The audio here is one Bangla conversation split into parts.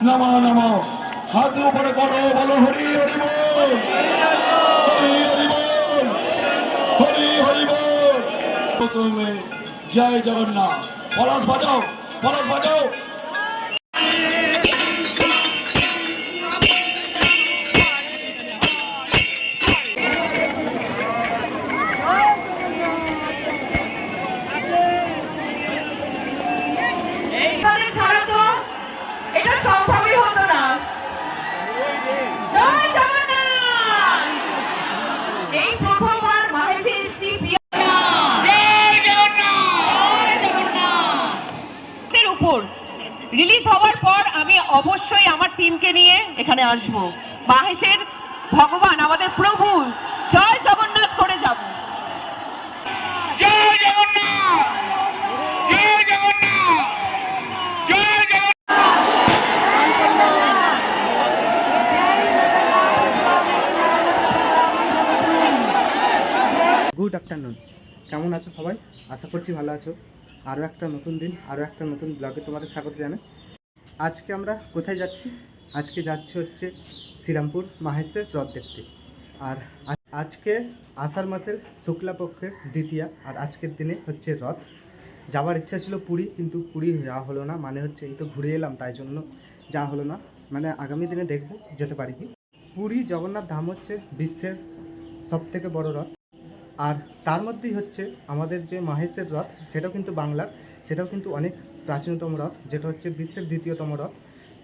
নমো নমো হাত উপরে করো, বলো, হরি হরি হরি হরি হরি হরি বল। তুমি জয় জগন্নাথ। পলাশ বাজাও পলাশ বাজাও। আসব। মাহেশের ভগবান আমাদের প্রভু। জয় জগন্নাথ করে যাব। জয় জগন্নাথ! জয় জগন্নাথ! জয় গুড আফটারনুন কেমন আছো সবাই? আশা করছি ভালো আছো। আরও একটা নতুন দিন আরও একটা নতুন ব্লগে তোমাদের স্বাগত জানাই। আজকে আমরা কোথায় যাচ্ছি? আজকে যাচ্ছি হচ্ছে শ্রীরামপুর মাহেশের রথ দেখতে। আর আজকে আষাঢ় মাসের শুক্লা পক্ষের দ্বিতীয়া, আর আজকের দিনে হচ্ছে রথ। যাওয়ার ইচ্ছা ছিল পুরী, কিন্তু পুরী যাওয়া হলো না মানে হচ্ছে এই তো ঘুরে এলাম, তাই জন্য যাওয়া হলো না। মানে আগামী দিনে দেখব, যেতে পারি কি। পুরী জগন্নাথ ধাম হচ্ছে বিশ্বের সবথেকে বড় রথ। আর তার মধ্যেই হচ্ছে আমাদের যে মাহেশের রথ, সেটাও কিন্তু বাংলার, সেটাও কিন্তু অনেক প্রাচীনতম রথ, যেটা হচ্ছে বিশ্বের দ্বিতীয়তম রথ।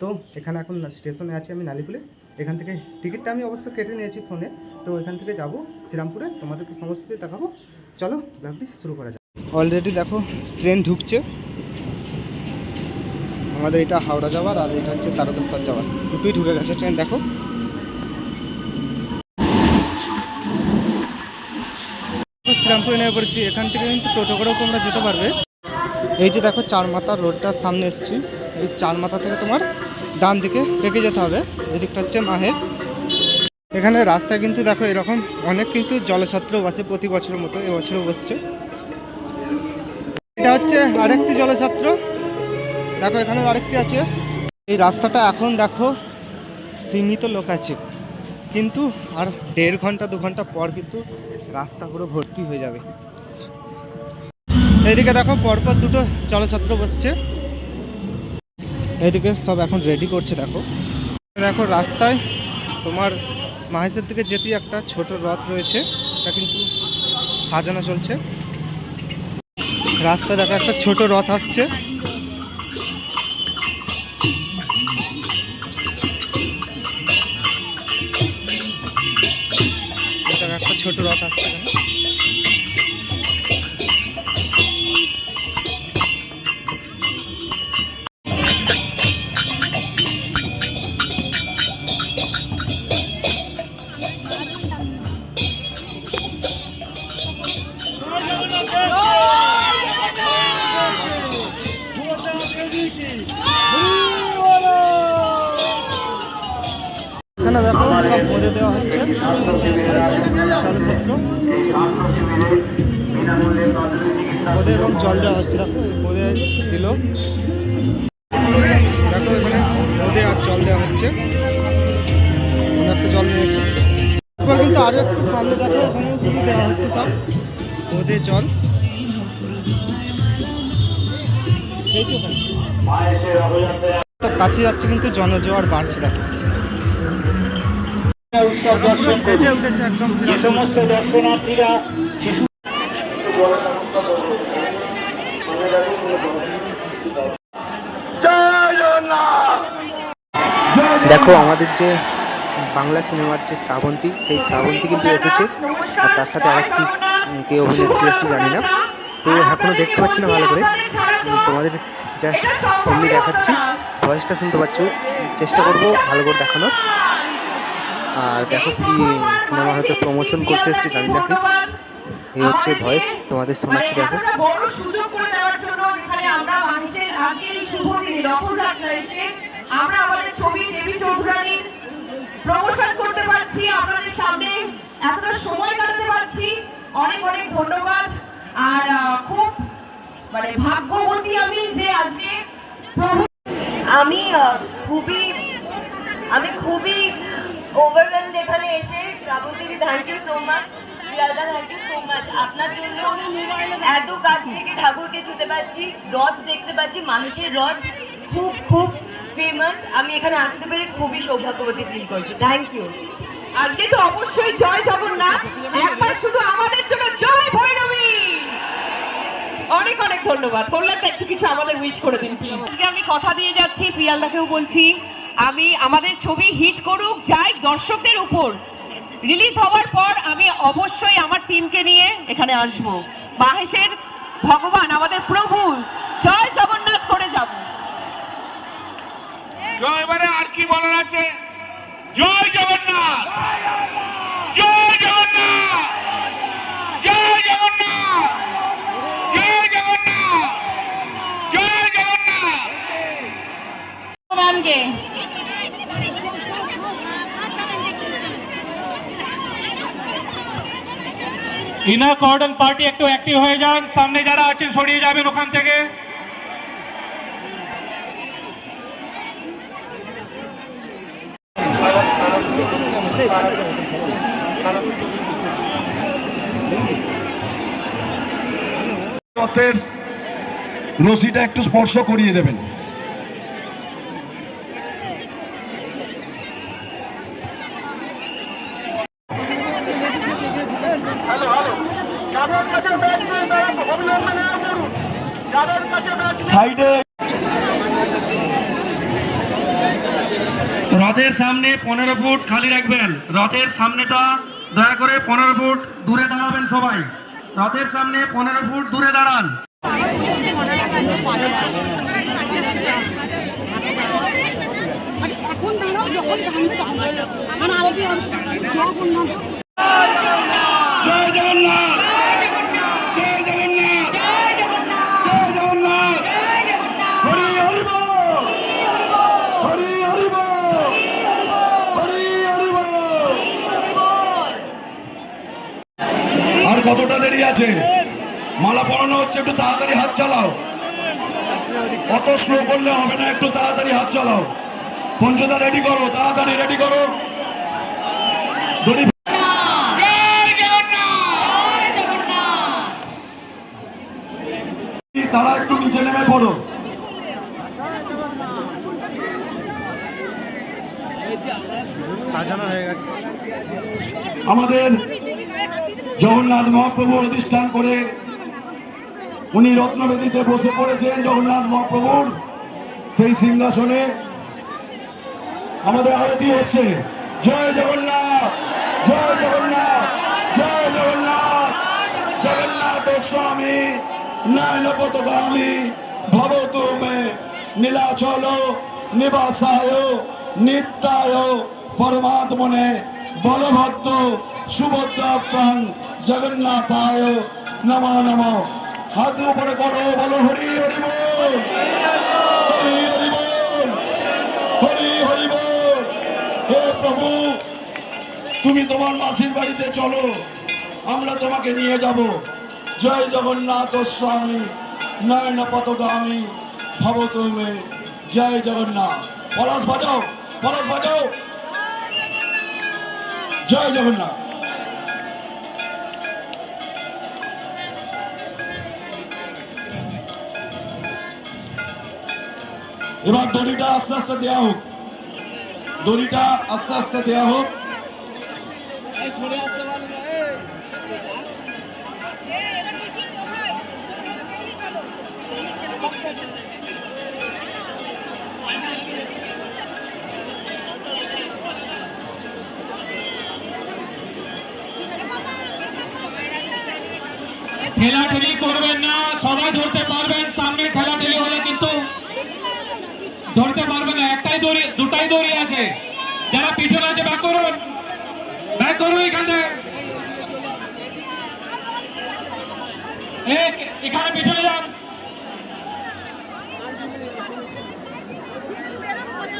তো এখানে এখন স্টেশনে আছি আমি নালিপুলে এখান থেকে টিকিটটা আমি অবশ্য কেটে নিয়েছি ফোনে। তো এখান থেকে যাব শ্রীরামপুরে। তোমাদেরকে সমস্ত দেখাবো। চলো ব্লগটি শুরু করা যাক। অলরেডি দেখো ট্রেন ঢুকছে। আমাদের এটা হাওড়া যাওয়ার আর এটা হচ্ছে তারকেশ্বর যাওয়ার। দুটোই ঢুকে গেছে ট্রেন দেখো। শ্রীরামপুরে নেমে পড়েছি। এখান থেকে কিন্তু টোটো করেও তোমরা যেতে পারবে। এই যে দেখো চার রোডটার সামনে এসেছি। এই চার মাথা থেকে তোমার ডান দিকে পেকে যেতে হবে, এদিকটা হচ্ছে মাহেশ। এখানে রাস্তা কিন্তু দেখো এরকম, অনেক কিন্তু জলছত্র বসে প্রতি বছরের মতো এবছরও বসছে। এটা হচ্ছে আরেকটি জলছত্র। দেখো এখানেও আরেকটি আছে। এই রাস্তাটা এখন দেখো সীমিত লোক আছে। কিন্তু আর দেড় ঘণ্টা, দু ঘণ্টা পর কিন্তু রাস্তা পুরো ভর্তি হয়ে যাবে। এদিকে দেখো পরপর দুটো জলছত্র বসছে। এইদিকে সব এখন রেডি করছে, দেখো। দেখো, রাস্তায় তোমার মাহেশের দিকে যেতেই একটা ছোট রথ রয়েছে, এটা কিন্তু সাজানো চলছে। রাস্তায় দেখো একটা ছোট রথ আসছে। একটা ছোট রথ আসছে হচ্ছে জলছত্র বোধে এবং জল দেওয়া হচ্ছে বোধে দিল দেখো এখানে বোধে আর জল দেওয়া হচ্ছে একটা জল নিয়েছে এরপর কিন্তু আরও একটু সামনে দেখো এখানেও কিন্তু দেওয়া হচ্ছে সব বোধে জল ওখানে? কাছে যাচ্ছে কিন্তু জনজোয়ার বাড়ছে দেখো দেখো, আমাদের যে বাংলা সিনেমার যে শ্রাবন্তী, সেই শ্রাবন্তী কিন্তু এসেছে। আর তার সাথে আরেকটি কে অভিনেত্রী এসেছে জানি না। তো এখনও দেখতে পাচ্ছি না ভালো করে। তোমাদের জাস্ট এমনি দেখাচ্ছি। ভয়েসটা শুনতে পাচ্ছ। চেষ্টা করব ভালো করে দেখানোর। আর দেখো কি সিনেমা হয়তো প্রমোশন করতে এসেছে জানি না কি। এই হচ্ছে ভয়েস তোমাদের শোনাচ্ছি দেখো। বড় সুযোগ করে দেওয়ার জন্য আমরা মানুষের আজকের এই শুভ দিনে রথযাত্রা এসে আমরা আমাদের ছবি দেবী চৌধুরানীর প্রমোশন করতে পারছি আপনাদের সামনে এতটা সময় কাটাতে পারছি। অনেক অনেক ধন্যবাদ। আর খুব মানে ভাগ্যবতী আমি যে আজকে প্রভু আমি খুবই আমি খুবই ওভারওয়েলড এখানে এসে শ্রাবন্তীদি থ্যাংক ইউ সো মাচ প্রিয়াদা থ্যাংক ইউ সো মাচ আপনার জন্য এত কাছ থেকে ঠাকুরকে ছুতে পারছি, রথ দেখতে পাচ্ছি, মানুষের রথ খুব খুব ফেমাস আমি এখানে আসতে পেরে খুবই সৌভাগ্যবতী ফিল করছি। থ্যাংক ইউ আজকে তো অবশ্যই জয় জগন্নাথ। একবার শুধু আমাদের জন্য জয় ভৈরবী! অনেক অনেক ধন্যবাদ। কল্যাণটা একটু কিছু আমাদের উইশ করে দিন প্লিজ আজকে আমি কথা দিয়ে যাচ্ছি, প্রিয়ালদাকেও বলছি। আমি আমাদের ছবি হিট করুক যাই দর্শকদের উপর। রিলিজ হওয়ার পর আমি অবশ্যই আমার টিমকে নিয়ে এখানে আসব। মাহেশের ভগবান আমাদের প্রভু জয় জগন্নাথ করে যাব। এবারে আর কি বলার আছে? জয় জগন্নাথ! জয় জগন্নাথ! জয় জগন্নাথ! জয় জগন্নাথ! জয় জগন্নাথ! ইনার কর্ডন পার্টি একটু অ্যাক্টিভ হয়ে যান। সামনে যারা আছেন, সরিয়ে যাবেন ওখান থেকে। রশিটা একটু স্পর্শ করিয়ে দেবেন। রথের সামনে পনেরো ফুট খালি রাখবেন। রথের সামনেটা দয়া করে পনেরো ফুট দূরে দাঁড়াবেন সবাই। রথের সামনে পনেরো ফুট দূরে দাঁড়ান। জয় জগন্নাথ জয় জগন্নাথ জয় জগন্নাথ হরি হরি বল হরি হরি বল হরি হরি বল আর কতটা দেরি আছে। মালা পরানো হচ্ছে একটু তাড়াতাড়ি হাত চালাও। অত স্লো করলে হবে না একটু তাড়াতাড়ি হাত চালাও। পঞ্চদা রেডি করো তাড়াতাড়ি রেডি করো। দড়ি তারা একটু নিচে নেমে পড়ো। সাজানো হয়ে গেছে। আমাদের জগন্নাথ মহাপ্রভু অধিষ্ঠান করে উনি রত্নবেদিতে বসে পড়েছেন জগন্নাথ মহাপ্রভুর। সেই সিংহাসনে আমাদের আরতি হচ্ছে। জয় জগন্নাথ জয় জগন্নাথ জয় জগন্নাথ জগন্নাথ স্বামী নয়ন পতগামী ভবতু মে, নীলাচল, নিবাসায়, নিত্যায়, পরমাত্মনে বলভদ্র সুভদ্রাপ্রাণ জগন্নাথায় নম নম। হাত উপরে করো, বলো, হরি হরি বল। হরি হরি হরি প্রভু, তুমি তোমার মাসির বাড়িতে চলো, আমরা তোমাকে নিয়ে যাব। জয় জগন্নাথ স্বামী নয়ন পতগামী ভব তুমি জয় জগন্নাথ। পলাশ বাজাও পলাশ বাজাও। জয় জগন্নাথ। এবার দড়িটা আস্তে আস্তে দেয়া হোক। দড়িটা আস্তে আস্তে দেয়া হোক। ঠেলাঠেলি করবেন না, সবাই ধরতে পারবেন, সামনে ঠেলাঠেলি হলে কিন্তু ধরতে পারবেন না। একটাই দড়ি, দুটাই দড়ি আছে। যারা পিছনে আছে ব্যাক করুন ব্যাক করুন এখান এখানে পিছনে যান।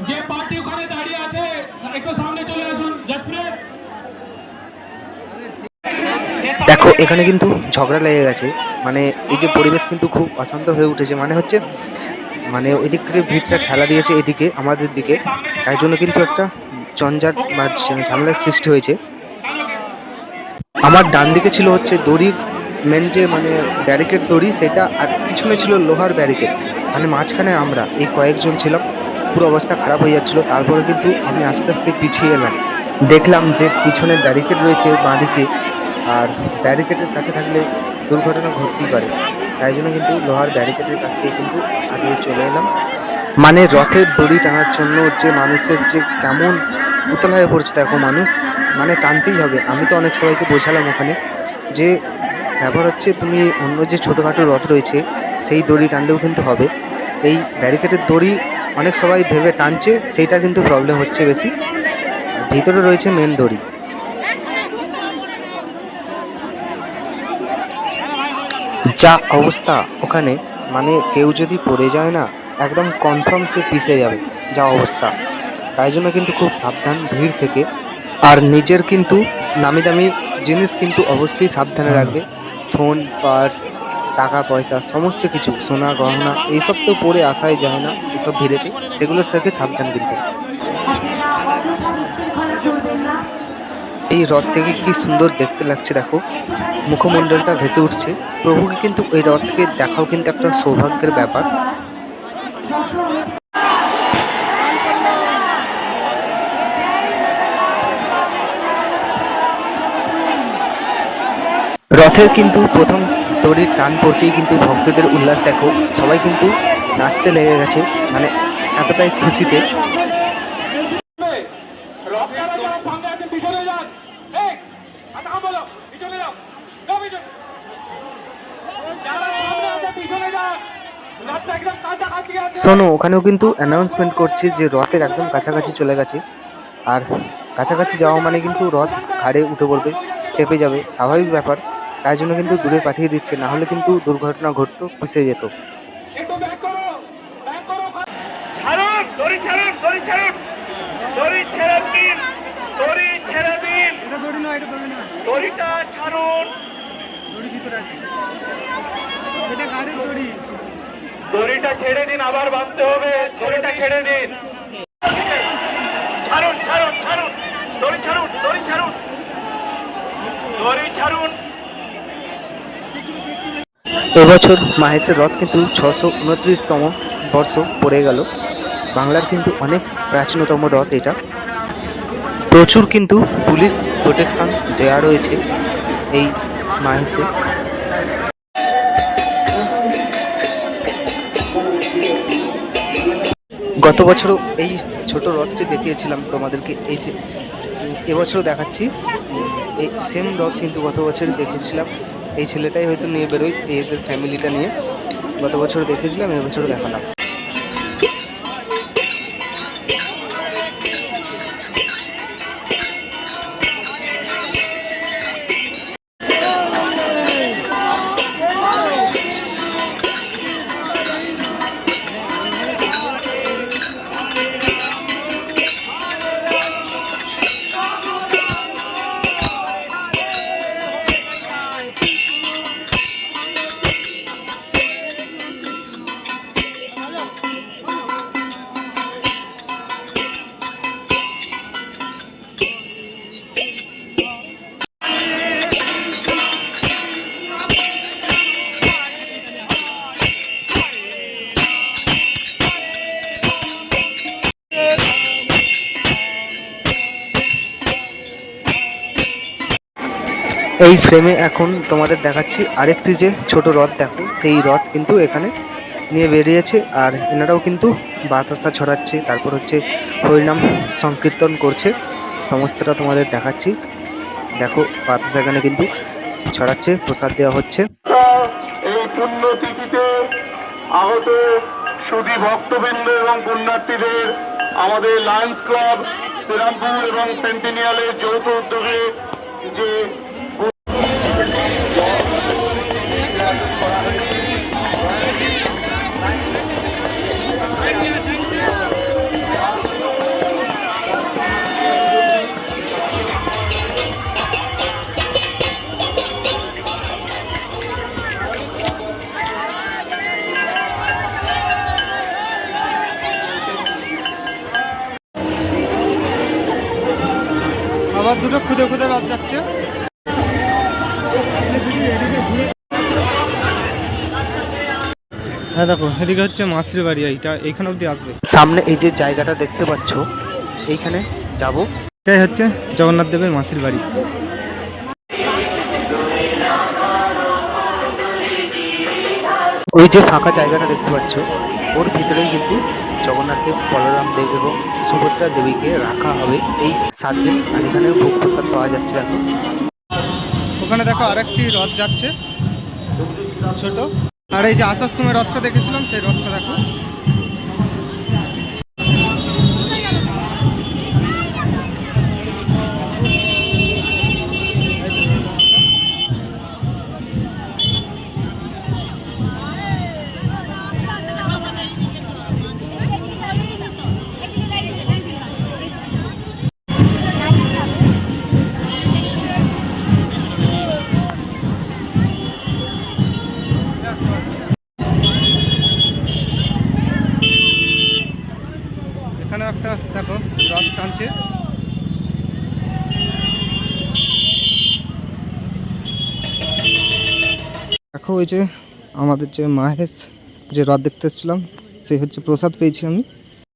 যে পার্টি ওখানে দাঁড়িয়ে আছে, একটু সামনে চলে আসুন, জসপ্রীত দেখো এখানে কিন্তু ঝগড়া লেগে গেছে। মানে এই যে পরিবেশ কিন্তু খুব অশান্ত হয়ে উঠেছে। মানে হচ্ছে মানে ওই দিক থেকে ভিড়টা ঠেলা দিয়েছে এদিকে, আমাদের দিকে। তাই জন্য কিন্তু একটা জঞ্জাট বা ঝামেলার সৃষ্টি হয়েছে। আমার ডান দিকে ছিল হচ্ছে দড়ির মেন যে মানে ব্যারিকেড দড়ি, সেটা আর পিছনে ছিল লোহার ব্যারিকেড মানে মাঝখানে আমরা, এই কয়েকজন ছিলাম। পুরো অবস্থা খারাপ হয়ে যাচ্ছিল। তারপরে কিন্তু আমি আস্তে আস্তে পিছিয়ে এলাম। দেখলাম যে পিছনে ব্যারিকেড রয়েছে বাঁদিকে। আর ব্যারিকেডের কাছে থাকলে দুর্ঘটনা ঘটতেই পারে। তাই জন্য কিন্তু লোহার ব্যারিকেডের কাছ থেকে কিন্তু আগে চলে এলাম। মানে রথের দড়ি টানার জন্য যে মানুষের যে কেমন উতলা হয়ে পড়ছে দেখো মানুষ মানে টানতেই হবে। আমি তো অনেক সবাইকে বোঝালাম ওখানে যে ব্যাপার হচ্ছে, তুমি অন্য যে ছোটোখাটো রথ রয়েছে, সেই দড়ি টানলেও কিন্তু হবে। এই ব্যারিকেডের দড়ি অনেক সবাই ভেবে টানছে, সেইটা কিন্তু প্রবলেম হচ্ছে বেশি। ভিতরে রয়েছে মেন দড়ি। যা অবস্থা ওখানে মানে কেউ যদি পড়ে যায় না একদম কনফার্ম সে পিষে যাবে যা অবস্থা। তাই জন্য কিন্তু খুব সাবধান ভিড় থেকে। আর নিজের কিন্তু নামি দামি জিনিস কিন্তু অবশ্যই সাবধানে রাখবে। ফোন পার্স টাকা পয়সা সমস্ত কিছু সোনা গহনা এইসব তো পরে আসাই যায় না এসব ভিড়েতে। সেগুলোর থেকে সাবধান কিন্তু। এই রথ থেকে কি সুন্দর দেখতে লাগছে দেখো। মুখমণ্ডলটা ভেসে উঠছে। প্রভুকে কিন্তু এই রথ থেকে দেখাও কিন্তু একটা সৌভাগ্যের ব্যাপার। রথের কিন্তু প্রথম দড়ির টান পড়তেই কিন্তু ভক্তদের উল্লাস দেখো। সবাই কিন্তু নাচতে লেগে গেছে। মানে এতটাই খুশিতে রথেরা যারা সামনে আছে পিছনে যান এই কথা বলো পিছনে যাও যাও। পিছনে পিছনে শোনো ওখানেও কিন্তু অ্যানাউন্সমেন্ট করছে যে রথের একদম কাছাকাছি চলে গেছে। আর কাছাকাছি যাওয়া মানে কিন্তু রথ ঘাড়ে উঠে পড়বে চেপে যাবে স্বাভাবিক ব্যাপার। তাই জন্য কিন্তু দূরে পাঠিয়ে দিচ্ছে না হলে কিন্তু দুর্ঘটনা ঘটতো পিছিয়ে যেত। দড়ি ছেড়ে দিন দড়ি ছেড়ে দিন। এটা দড়ি এটা দড়ি দড়িটা ছাড়ুন। দড়ি ভিতরে আছে। এটা গাড়ির দড়ি। দড়িটা ছেড়ে দিন আবার বাঁধতে হবে। দড়িটা ছেড়ে দিন। ছাড়ুন ছাড়ুন ছাড়ুন। দড়ি ছাড়ুন দড়ি ছাড়ুন। দড়ি ছাড়ুন। এবছর মাহেশের রথ কিন্তু ছশো উনত্রিশতম বর্ষ পড়ে গেল। বাংলার কিন্তু অনেক প্রাচীনতম রথ এটা। প্রচুর কিন্তু পুলিশ প্রোটেকশন দেওয়া রয়েছে এই মাহেশে গত বছরও এই ছোট রথটি দেখিয়েছিলাম তোমাদেরকে। এই যে এবছরও দেখাচ্ছি। এই সেম রথ কিন্তু গত বছরই দেখেছিলাম এই ছেলেটাই হয়তো নিয়ে বেরোই এদের ফ্যামিলিটা নিয়ে। গত বছর দেখেছিলাম এবছরও দেখালাম। এই ফ্রেমে এখন তোমাদের দেখাচ্ছি আরেকটি যে ছোট রথ, দেখো। সেই রথ কিন্তু এখানে নিয়ে বেরিয়েছে আর এনারাও কিন্তু বাতাসা ছড়াচ্ছে। তারপর হচ্ছে হরিনাম সংকীর্তন করছে। সমস্তটা তোমাদের দেখাচ্ছি। দেখো, বাতাসা এখানে কিন্তু ছড়াচ্ছে, প্রসাদ দেওয়া হচ্ছে। আহত সুধী ভক্তবৃন্দ এবং পুণ্যার্থীদের আমাদের লায়ন্স ক্লাব শ্রীরামপুর এবং সেন্টিনিয়ালের যৌথ উদ্যোগে যে দুটো খুদে খুদে রথ যাচ্ছে হ্যাঁ দেখো এদিকে হচ্ছে মাছের বাড়ি এইটা এইখানে অব্দি আসবে। সামনে এই যে জায়গাটা দেখতে পাচ্ছ এইখানে যাব। এটাই হচ্ছে জগন্নাথ দেবের মাসির বাড়ি। ওই যে ফাঁকা জায়গাটা দেখতে পাচ্ছ, ওর ভিতরেই কিন্তু জগন্নাথ দেব বলরাম দেব এবং সুভদ্রা দেবীকে রাখা হবে। এই সাত দিন আর এখানে ভোগ প্রসাদ পাওয়া যাচ্ছে এখন। ওখানে দেখো আরেকটি রথ যাচ্ছে, ছোট। আর এই যে আসার সময় রথটা দেখেছিলাম, সেই রথটা দেখো। ওই যে আমাদের যে মাহেশ যে রথ দেখতে এসেছিলাম সেই হচ্ছে প্রসাদ পেয়েছি আমি।